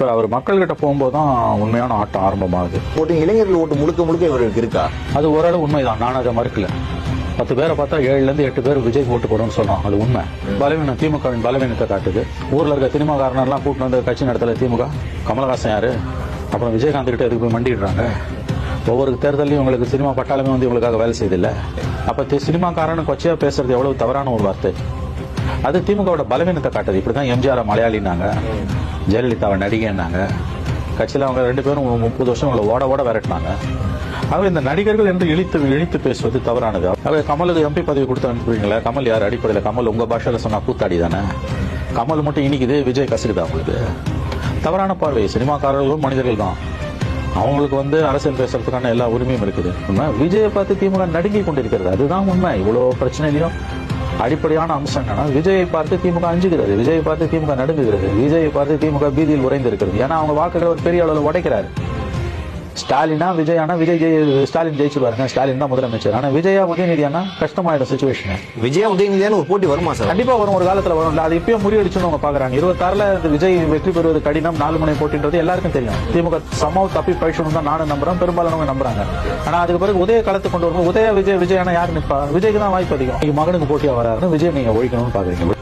இப்போ அவர் மக்கள்கிட்ட போகும்போது தான் உண்மையான ஆட்டம் ஆரம்பமாகுது. ஓட்டு இளைஞர்கள் ஓட்டு முழுக்க முழுக்க இவருக்கு இருக்கா? அது ஓரளவு உண்மைதான். நான் அதை மறுக்கல. பத்து பேரை பார்த்தா ஏழுல இருந்து எட்டு பேர் விஜய் ஓட்டு போடும்னு சொன்னோம் அது உண்மை. பலவீனம் திமுகவின் பலவீனத்தை காட்டுது. ஊர்ல இருக்க சினிமாக்காரனெல்லாம் கூட்டிட்டு வந்து கட்சி நடத்தல திமுக. கமலஹாசன் யாரு? அப்புறம் விஜயகாந்த் கிட்ட எதுக்கு போய் மண்டிடுறாங்க? ஒவ்வொரு தேர்தலையும் உங்களுக்கு சினிமா பட்டாளமே வந்து இவங்களுக்காக வேலை செய்தில்ல. அப்ப சினிமாக்காரனு கொச்சையா பேசுறது எவ்வளவு தவறான ஒரு வார்த்தை. அது திமுகவோட பலவீனத்தை காட்டுது. இப்படிதான் எம்ஜிஆர் மலையாளினாங்க ஜெயலலிதாவை நடிகைன்னாங்க கட்சியில் அவங்க ரெண்டு பேரும் முப்பது வருஷம் அவங்களை ஓட ஓட விரட்டினாங்க. ஆக இந்த நடிகர்கள் என்று இழித்து இழித்து பேசுவது தவறானது. ஆக கமலுக்கு எம்பி பதவி கொடுத்து அனுப்புவீங்களா கமல் யார்? அடிப்படையில் கமல் உங்கள் பாஷையில் சொன்னால் கூத்தாடி தானே? கமல் மட்டும் இனிக்குது விஜய் கசிக்குதா அவங்களுக்கு தவறான பார்வை. சினிமாக்காரர்களும் மனிதர்கள் தான். அவங்களுக்கு வந்து அரசியல் பேசுறதுக்கான எல்லா உரிமையும் இருக்குது. உண்மை? விஜயை பார்த்து திமுக நடுங்கி கொண்டிருக்கிறது. அதுதான் உண்மை. இவ்வளோ பிரச்சனையிலையும் அடிப்படையான அம்சம் என்னன்னா விஜயை பார்த்து திமுக அஞ்சுகிறது விஜயை பார்த்து திமுக நடுங்குகிறது விஜயை பார்த்து திமுக பீதியில் உறைந்திருக்கிறது. ஏன்னா அவங்க வாக்குகளை ஒரு பெரிய அளவில் உடைக்கிறாரு. ஸ்டாலினா விஜய் ஆனா விஜய் ஜெயி- ஸ்டாலின் ஜெயிச்சுருவாருங்க ஸ்டாலின் தான் முதலமைச்சர். ஆனா விஜயா உதயநிதி ஆனா கஷ்டமாயிடும் சுச்சுவேஷன் விஜயா உதயநிதியான ஒரு போட்டி வருமா சார்? கண்டிப்பா வரும். ஒரு காலத்துல வரும். அது இப்பயும் முறியடிச்சுன்னு அவங்க பாக்குறாங்க. இருபத்தாறுல இந்த விஜய் வெற்றி பெறுவது கடினம். நாலு முனை போட்டின்றது எல்லாருக்கும் தெரியும். திமுக சம்பவம் தப்பி பழிச்சணும் தான் நானும் நம்புறேன். பெரும்பாலானவங்க நம்புறாங்க. ஆனா அதுக்கு பிறகு உதய களத்துக்கு கொண்டு வரும்போது உதய விஜய் விஜய் ஆனா யாரு நிப்பா விஜய்க்கு தான் வாய்ப்பு அதிகம். மகனுக்கு போட்டியா வராருன்னு விஜய் நீங்க ஒழிக்கணும்னு பாக்குறீங்க.